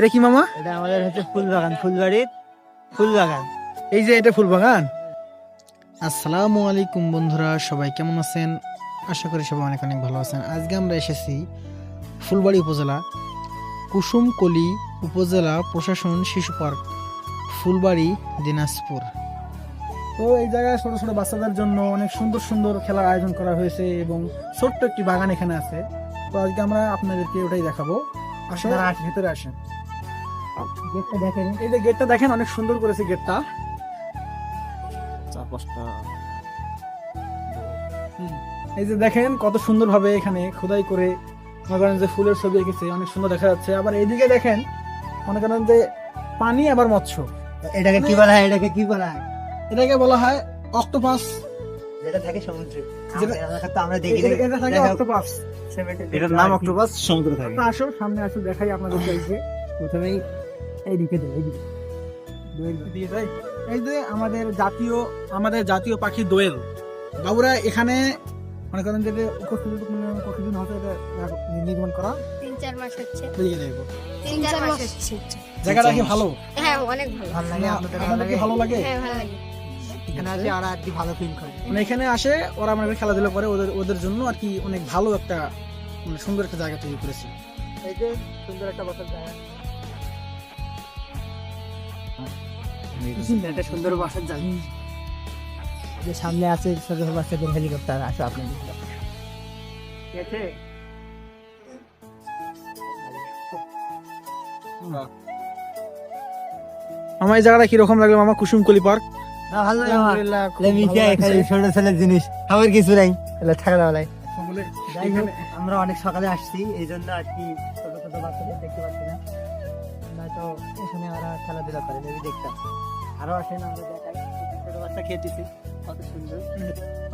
এটা কি মামা? এটা আমাদের হচ্ছে ফুল বাগান ফুলবাড়ির ফুল বাগান এই যে এটা ফুল বাগান আসসালামু আলাইকুম বন্ধুরা সবাই কেমন আছেন? আশা করি সবাই অনেক অনেক ভালো আছেন। আজকে আমরা এসেছি ফুলবাড়ি উপজেলা কুসুমকলি উপজেলা প্রশাসন শিশু পার্ক ফুলবাড়ি দিনাজপুর। তো এই জায়গায় ছোট ছোট বাচ্চাদের জন্য অনেক সুন্দর সুন্দর খেলার আয়োজন করা হয়েছে এবং ছোট্ট একটি বাগান এখানে আছে। তো আজকে আমরা আপনাদেরকে ওটাই দেখাবো। আসলে ভেতরে আসেন। গেটটা দেখেন। এই যে গেটটা দেখেন অনেক সুন্দর করেছে গেটটা। হুম। এই যে দেখেন কত সুন্দর ভাবে এখানে খোদাই করে মনে করেন যে ফুলের ছবি এঁকেছে অনেক সুন্দর দেখা যাচ্ছে। আবার এইদিকে দেখেন মনে করেন যে পানি আবার মৎস্য। এটাকে কি বলা হয়? এটাকে কি বলা হয়? এটাকে বলা হয় অক্টোপাস। যেটা থাকে সমুদ্রে। যেটা- আমরা দেখি এটা এটা থাকে অক্টোপাস। এটার নাম অক্টোপাস সমুদ্র থাকে। আসো সামনে আসো দেখাই আপনাদের প্রথমেই এইদিকে দেয় এইদিকে দিয়ে যাই। এই যে আমাদের জাতীয় আমাদের জাতীয় পাখি দোয়েল। বাবুরা এখানে মনে করেন যে উপস্থিত কতদিন হতে এটা নির্মাণ করা? তিন চার মাস হচ্ছে। তিন চার মাস হচ্ছে। জায়গাটা কি ভালো? হ্যাঁ অনেক ভালো। ভালো লাগে ভালো লাগে? হ্যাঁ ভালো লাগে। এখানে আসে আর ভালো ফিল করে। মানে এখানে আসে ওরা মানে খেলাধুলা করে ওদের ওদের জন্য আর কি অনেক ভালো একটা মানে সুন্দর একটা জায়গা তৈরি করেছে। এই যে সুন্দর একটা জায়গা। একটা সুন্দর বাসার জায়গা যে সামনে আছে ছোট বাচ্চাদের হেলিকপ্টার আসো আপনি ঠিক আছে? আমার এই জায়গাটা কীরকম লাগল? মামা কুসুমকলি পার্ক? আমরা। অনেক সকালে আসছি এই জন্য আর কি ছোট ছোট বাচ্চাদের দেখতে পাচ্ছি নয়তো এখানে ওরা খেলাধুলা করে আমি দেখতাম আরও আসেন আমরা দেখাই। ছোট বাচ্চা খেতেছি কত সুন্দর।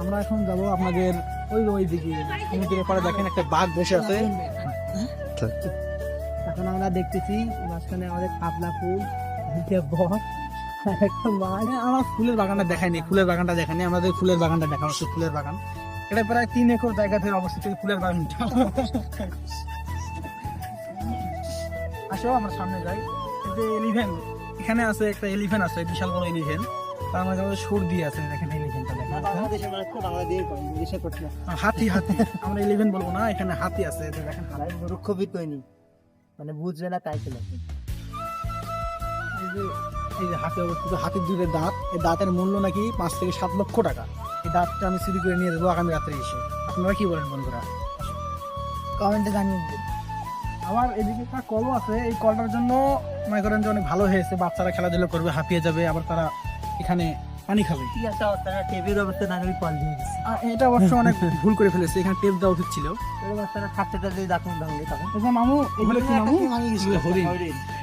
আমরা এখন যাব আপনাদের ওই ওই দিকে সমুদ্রের পাড়ে দেখেন একটা বাঘ বসে আছে। এখন আমরা দেখতেছি মাঝখানে আমাদের কাবলা ফুল নিচে বক একটা মাছ। আমার ফুলের বাগানটা দেখায়নি ফুলের বাগানটা দেখায়নি আমাদের ফুলের বাগানটা দেখা হচ্ছে ফুলের বাগান। এটা প্রায় তিন একর জায়গা থেকে অবস্থিত ফুলের বাগানটা। আসো আমরা সামনে যাই। যে এলিভেন এখানে আছে একটা এলিভেন আছে বিশাল বড় এলিভেন তার মাঝে আমাদের সুর আছে দেখেন এলিভেনটা দেখেন। হাতি হাতি। আমরা বলব না এখানে হাতি আছে দেখেন মানে বুঝবে না তাই এই যে এই যে হাতে হাতির দাঁত এই দাঁতের মূল্য নাকি পাঁচ থেকে সাত লক্ষ টাকা। এই দাঁতটা আমি চুরি করে নিয়ে যাব আগামী রাত্রে এসে। আপনারা কি বলেন বন্ধুরা? কমেন্টে জানিয়ে আমার এদিকে একটা কলও আছে। এই কলটার জন্য মনে করেন যে অনেক ভালো হয়েছে। বাচ্চারা খেলাধুলা করবে হাঁপিয়ে যাবে আবার তারা এখানে পানি খাবে। একটা অবস্থা না আমি কল দিয়ে আর এটা অবশ্য অনেক ভুল করে ফেলেছে। এখানে টেপ দেওয়া উচিত ছিল। ছোট বাচ্চারা খাচ্ছে তাদের দাঁতুন ভাঙলে তখন। এই যে মামু এগুলো কি হরিণ।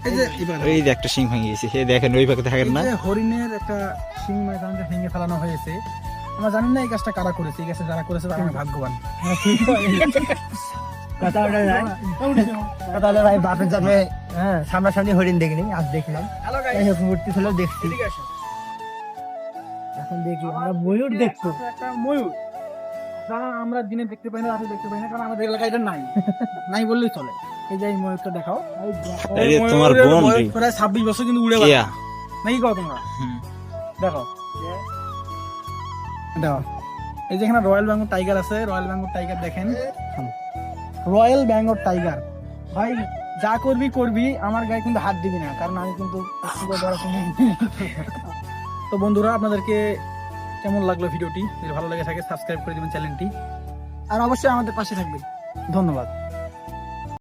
এই যে এবার ওই যে একটা সিং ভেঙে গেছে দেখেন ওই থাকেন না। হরিণের একটা শিং মানে ভেঙে ফেলানো হয়েছে। আমরা জানি না এই কাজটা কারা করেছে। এই কাজটা যারা করেছে তারা ভাগ্যবান। কথা ওটা যায় কথা হলো ভাই বাপের জন্মে হ্যাঁ সামনাসামনি হরিণ দেখিনি আজ দেখলাম। হোক মূর্তি ছিল দেখছি। এখন দেখি আমরা ময়ূর একটা ময়ূর। আমরা দিনে দেখতে পাই না রাতে দেখতে পাই না কারণ আমাদের এলাকায় এটা নাই। নাই বললেই চলে। এই যে ময়ূরটা দেখাও। তোমার বোন প্রায় ছাব্বিশ বছর কিন্তু উড়ে বেড়ায় নাকি কও তোমরা? দেখো দেখো এই যেখানে রয়্যাল বেঙ্গল টাইগার আছে রয়্যাল বেঙ্গল টাইগার দেখেন। Royal Bengal tiger. ভাই, যা করবি করবি, আমার গায়ে কিন্তু হাত দিবি না, কারণ আমি কিন্তু তো বন্ধুরা, আপনাদেরকে কেমন লাগল ভিডিওটি? যদি ভালো লাগে থাকে সাবস্ক্রাইব করে দিবেন চ্যানেলটি আর অবশ্যই আমাদের পাশে থাকবে ধন্যবাদ।